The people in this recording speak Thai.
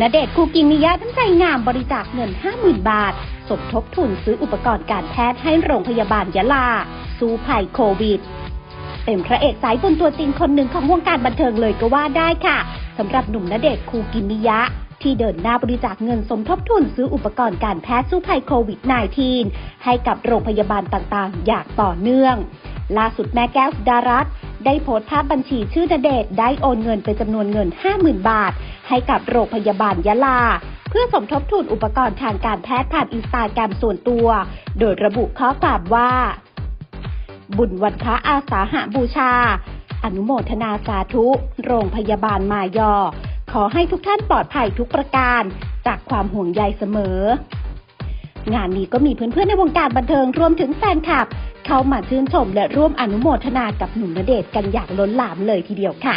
ณเดชน์คูกิมิยะทั้งใจงามบริจาคเงิน 50,000 บาท สมทบทุนซื้ออุปกรณ์การแพทย์ให้โรงพยาบาลยะลา สู้ภัยโควิด เป็นพระเอกสายบุญตัวจริงคนหนึ่งของวงการบันเทิงเลยก็ว่าได้ค่ะสำหรับหนุ่มณเดชน์คูกิมิยะที่เดินหน้าบริจาคเงินสมทบทุนซื้ออุปกรณ์การแพทย์สู้ภัยโควิด -19 ให้กับโรงพยาบาลต่างๆ อย่างต่อเนื่อง ล่าสุดแม่แก้วสุดารัตได้โพสต์ภาพบัญชีชื่อณเดชได้โอนเงินเป็นจำนวนเงิน 50,000 บาท ให้กับโรงพยาบาลยะลา เพื่อสมทบทุนอุปกรณ์ทางการแพทย์ผ่านอินสตาแกรมส่วนตัว โดยระบุข้อความว่า บุญวันคะอาสาหาบูชา อนุโมทนาสาธุ โรงพยาบาลมายอ ขอให้ทุกท่านปลอดภัยทุกประการ จากความห่วงใยเสมอ งานนี้ก็มีเพื่อนๆในวงการบันเทิงรวมถึงแฟนคลับเข้ามาชื่นชมและร่วมอนุโมทนากับหนุ่มณเดชน์กันอย่างล้นหลามเลยทีเดียวค่ะ